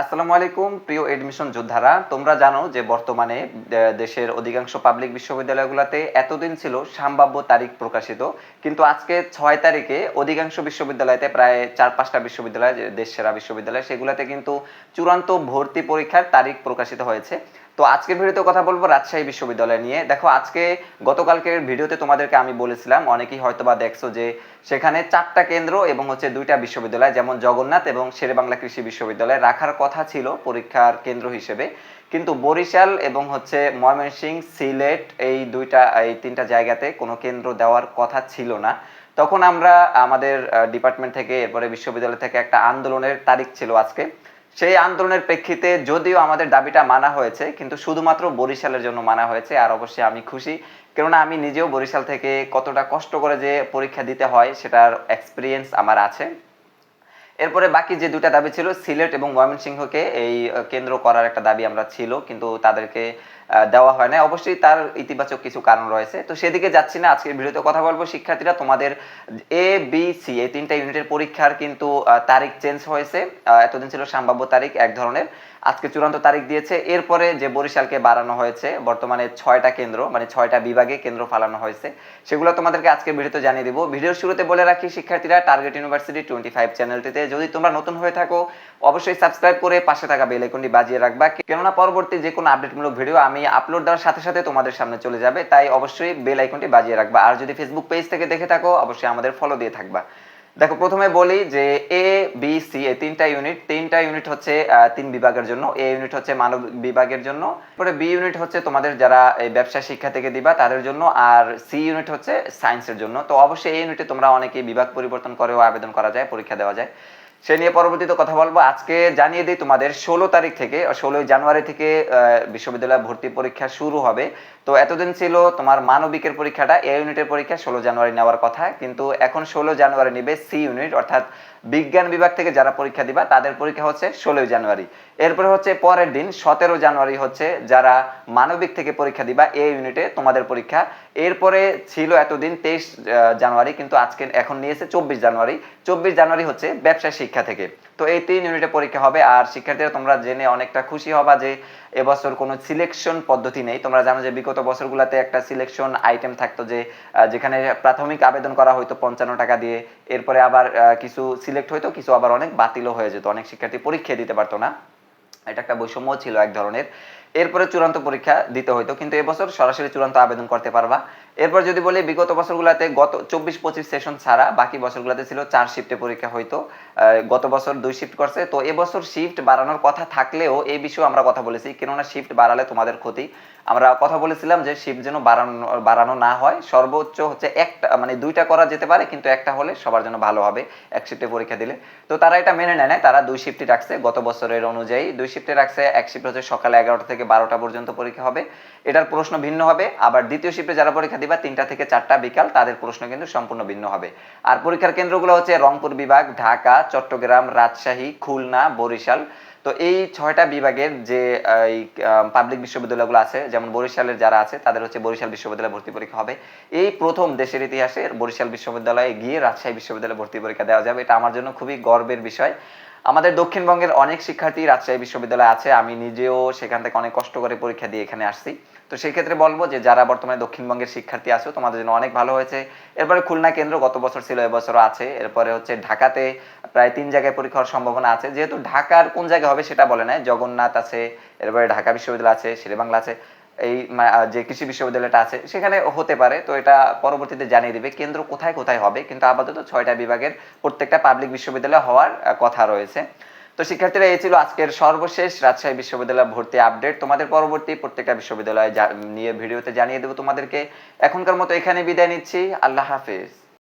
আসসালামু আলাইকুম, প্রিয় এডমিশন যোদ্ধারা। তোমরা জানো যে বর্তমানে দেশের অধিকাংশ পাবলিক বিশ্ববিদ্যালয়গুলোতে এতদিন ছিল সম্ভাব্য তারিখ প্রকাশিত। কিন্তু আজকে ছয় তারিখে অধিকাংশ বিশ্ববিদ্যালয়তে প্রায় চার পাঁচটা বিশ্ববিদ্যালয় দেশ সেরা বিশ্ববিদ্যালয়, সেগুলোতে কিন্তু চূড়ান্ত ভর্তি পরীক্ষার তারিখ প্রকাশিত হয়েছে। তো আজকের ভিডিওতে কথা বলব রাজশাহী বিশ্ববিদ্যালয় নিয়ে। দেখো, আজকে গতকালকের ভিডিওতে তোমাদেরকে আমি বলেছিলাম, অনেকেই হয়তোবা দেখছ যে সেখানে চারটা কেন্দ্র এবং হচ্ছে দুইটা বিশ্ববিদ্যালয়, যেমন জগন্নাথ এবং শেরেবাংলা কৃষি বিশ্ববিদ্যালয় রাখার কথা ছিল পরীক্ষার কেন্দ্র হিসেবে। কিন্তু বরিশাল এবং হচ্ছে ময়মনসিংহ, সিলেট এই দুইটা, এই তিনটা জায়গাতে কোনো কেন্দ্র দেওয়ার কথা ছিল না। তখন আমরা আমাদের ডিপার্টমেন্ট থেকে, এরপরে বিশ্ববিদ্যালয় থেকে একটা আন্দোলনের তারিখ ছিল আজকে। সেই আন্দোলনের প্রেক্ষিতে যদিও আমাদের দাবিটা মানা হয়েছে, কিন্তু শুধুমাত্র বরিশালের জন্য মানা হয়েছে, আর অবশ্যই আমি খুশি। কেননা আমি নিজেও বরিশাল থেকে কতটা কষ্ট করে যে পরীক্ষা দিতে হয় সেটার এক্সপিরিয়েন্স আমার আছে। এরপরে বাকি যে দুটা দাবি ছিল, সিলেট এবং ময়মনসিংহকে এই কেন্দ্র করার একটা দাবি আমরা ছিল, কিন্তু তাদেরকে দেওয়া হয় না অবশ্যই তার ইতিবাচক কিছু কারণ রয়েছে। তো সেদিকে যাচ্ছি না। আজকের ভিডিওতে কথা বলব। শিক্ষার্থীরা, তোমাদের এ বি সি এই তিনটা ইউনিটের পরীক্ষার কিন্তু তারিখ চেঞ্জ হয়েছে। এতদিন ছিল সম্ভাব্য তারিখ এক ধরনের। আজকে চূড়ান্ত তারিখ দিয়েছে। এরপরে যে বরিশালকে বাড়ানো হয়েছে, বর্তমানে ছয়টা কেন্দ্র মানে ছয়টা বিভাগে কেন্দ্র ফালানো হয়েছে। সেগুলো তোমাদেরকে আজকে ভিডিওতে জানিয়ে দিব। ভিডিওর শুরুতে বলে রাখি, শিক্ষার্থীরা টার্গেট ইউনিভার্সিটি টোয়েন্টি ফাইভ চ্যানেলটিতে যদি তোমরা নতুন হয়ে থাকো, অবশ্যই সাবস্ক্রাইব করে পাশে থাকা বেল বাজিয়ে রাখবা। কেননা, পরবর্তী যে কোনো আপডেটমূলক ভিডিও আমি আপলোড দেওয়ার সাথে সাথে তোমাদের সামনে চলে যাবে। তাই অবশ্যই বেল আইকনটি বাজিয়ে রাখবা। আর যদি ফেসবুক পেজ থেকে দেখে থাকো, অবশ্যই আমাদের ফলো দিয়ে থাকবা। দেখো, প্রথমে বলি যে এ বি সি এই তিনটা ইউনিট তিনটা ইউনিট হচ্ছে তিন বিভাগের জন্য। এ ইউনিট হচ্ছে মানব বিভাগের জন্য। পরে বি ইউনিট হচ্ছে তোমাদের যারা, এই ব্যবসা শিক্ষা থেকে দিবা, তাদের জন্য। আর সি ইউনিট হচ্ছে সায়েন্সের জন্য। তো অবশ্যই এই ইউনিটে তোমরা অনেকে বিভাগ পরিবর্তন করেও আবেদন করা যায়, পরীক্ষা দেওয়া যায়। সে নিয়ে পরবর্তীতে কথা বলব। আজকে জানিয়ে দিই তোমাদের, ষোলো তারিখ থেকে ষোলোই জানুয়ারি থেকে বিশ্ববিদ্যালয় ভর্তি পরীক্ষা শুরু হবে। তো এতদিন ছিল তোমার মানবিকের পরীক্ষাটা, এ ইউনিটের পরীক্ষা, ষোলো জানুয়ারি নেওয়ার কথা। কিন্তু এখন ষোলো জানুয়ারি নিবে সি ইউনিট, অর্থাৎ বিজ্ঞান বিভাগ থেকে যারা পরীক্ষা দিবা, তাদের পরীক্ষা হচ্ছে ষোলোই জানুয়ারি। এরপরে হচ্ছে পরের দিন, সতেরো জানুয়ারি হচ্ছে যারা মানবিক থেকে পরীক্ষা দিবা, এ ইউনিটে তোমাদের পরীক্ষা। এরপরে ছিল এতদিন তেইশ জানুয়ারি, কিন্তু আজকে এখন নিয়েছে চব্বিশ জানুয়ারি। চব্বিশ জানুয়ারি হচ্ছে ব্যবসায় শিক্ষা থেকে। তো এই তিন ইউনিটে পরীক্ষা হবে। আর শিক্ষার্থীরা, তোমরা জেনে অনেকটা খুশি হবা যে এবছর কোনো সিলেকশন পদ্ধতি নেই। তোমরা জানো যে বিগত বছরগুলোতে একটা সিলেকশন আইটেম থাকতো যে যেখানে প্রাথমিক আবেদন করা হয়তো পঞ্চান্ন টাকা দিয়ে। এরপরে আবার কিছু সিলেক্ট হইতো, কিছু আবার অনেক বাতিলও হয়ে যেত। অনেক শিক্ষার্থী পরীক্ষা দিতে পারতো না। এটা একটা বৈষম্য ছিল এক ধরনের। এরপরে চূড়ান্ত পরীক্ষা দিতে হইতো। কিন্তু এবছর সরাসরি চূড়ান্ত আবেদন করতে পারবা। এরপর যদি বলি, বিগত বছরগুলোতে গত চব্বিশ পঁচিশ সেশন ছাড়া বাকি বছরগুলোতে ছিল চার শিফটে পরীক্ষা হইতো গত বছর দুই শিফট করছে। তো এবছর শিফট বাড়ানোর কথা থাকলেও এই বিষয়ে আমরা কথা বলেছি, কেননা শিফট বাড়ালে তোমাদের ক্ষতি। আমরা কথা বলেছিলাম যে শিফট যেন বাড়ানো বাড়ানো না হয়। সর্বোচ্চ হচ্ছে একটা মানে দুইটা করা যেতে পারে, কিন্তু একটা হলে সবার জন্য ভালো হবে, এক শিফটে পরীক্ষা দিলে। তো তারা এটা মেনে নেয় না তারা দুই শিফটই রাখছে গত বছরের অনুযায়ী। দুই শিফটে রাখছে, এক শিফট হচ্ছে সকাল এগারোটা থেকে বারোটা পর্যন্ত পরীক্ষা হবে। এটার প্রশ্ন ভিন্ন হবে। আবার দ্বিতীয় শিফটে যারা পরীক্ষা দিবা তিনটা থেকে চারটা বিকাল তাদের প্রশ্ন কিন্তু সম্পূর্ণ ভিন্ন হবে। আর পরীক্ষার কেন্দ্রগুলো হচ্ছে রংপুর বিভাগ, ঢাকা, চট্টগ্রাম, রাজশাহী, খুলনা, বরিশাল। তো এই ছয়টা বিভাগের যে এই পাবলিক বিশ্ববিদ্যালয়গুলো আছে, যেমন বরিশালের যারা আছে, তাদের হচ্ছে বরিশাল বিশ্ববিদ্যালয়ে ভর্তি পরীক্ষা হবে। এই প্রথম দেশের ইতিহাসে বরিশাল বিশ্ববিদ্যালয়ে গিয়ে রাজশাহী বিশ্ববিদ্যালয়ে ভর্তি পরীক্ষা দেওয়া যাবে। এটা আমার জন্য খুবই গর্বের বিষয়। আমাদের দক্ষিণবঙ্গের অনেক শিক্ষার্থী রাজশাহী বিশ্ববিদ্যালয়ে আছে। আমি নিজেও সেখান থেকে অনেক কষ্ট করে পরীক্ষা দিয়ে এখানে আসছি। তো সেই ক্ষেত্রে বলব যে যারা বর্তমানে দক্ষিণবঙ্গের শিক্ষার্থী আছো, তোমাদের জন্য অনেক ভালো হয়েছে। এরপরে খুলনা কেন্দ্র গত বছর ছিল, এবছরও আছে। এরপরে হচ্ছে ঢাকাতে প্রায় তিন জায়গায় পরীক্ষা হওয়ার সম্ভাবনা আছে। যেহেতু ঢাকার কোন জায়গায় হবে সেটা বলে নাই, জগন্নাথ আছে, এরপরে ঢাকা বিশ্ববিদ্যালয় আছে, শেরেবাংলা আছে, এই যে কৃষি বিশ্ববিদ্যালয়টা আছে, সেখানে হতে পারে। তো এটা পরবর্তীতে জানিয়ে দিবে কেন্দ্র কোথায় কোথায় হবে। কিন্তু আপাতত ছয়টা বিভাগের প্রত্যেকটা পাবলিক বিশ্ববিদ্যালয় হওয়ার কথা রয়েছে। তো শিক্ষার্থীরা, এই ছিল আজকের সর্বশেষ রাজশাহী বিশ্ববিদ্যালয় ভর্তি আপডেট। তোমাদের পরবর্তী প্রত্যেকটা বিশ্ববিদ্যালয় নিয়ে ভিডিওতে জানিয়ে দেবো তোমাদেরকে। এখনকার মতো এখানে বিদায় নিচ্ছি। আল্লাহ হাফেজ।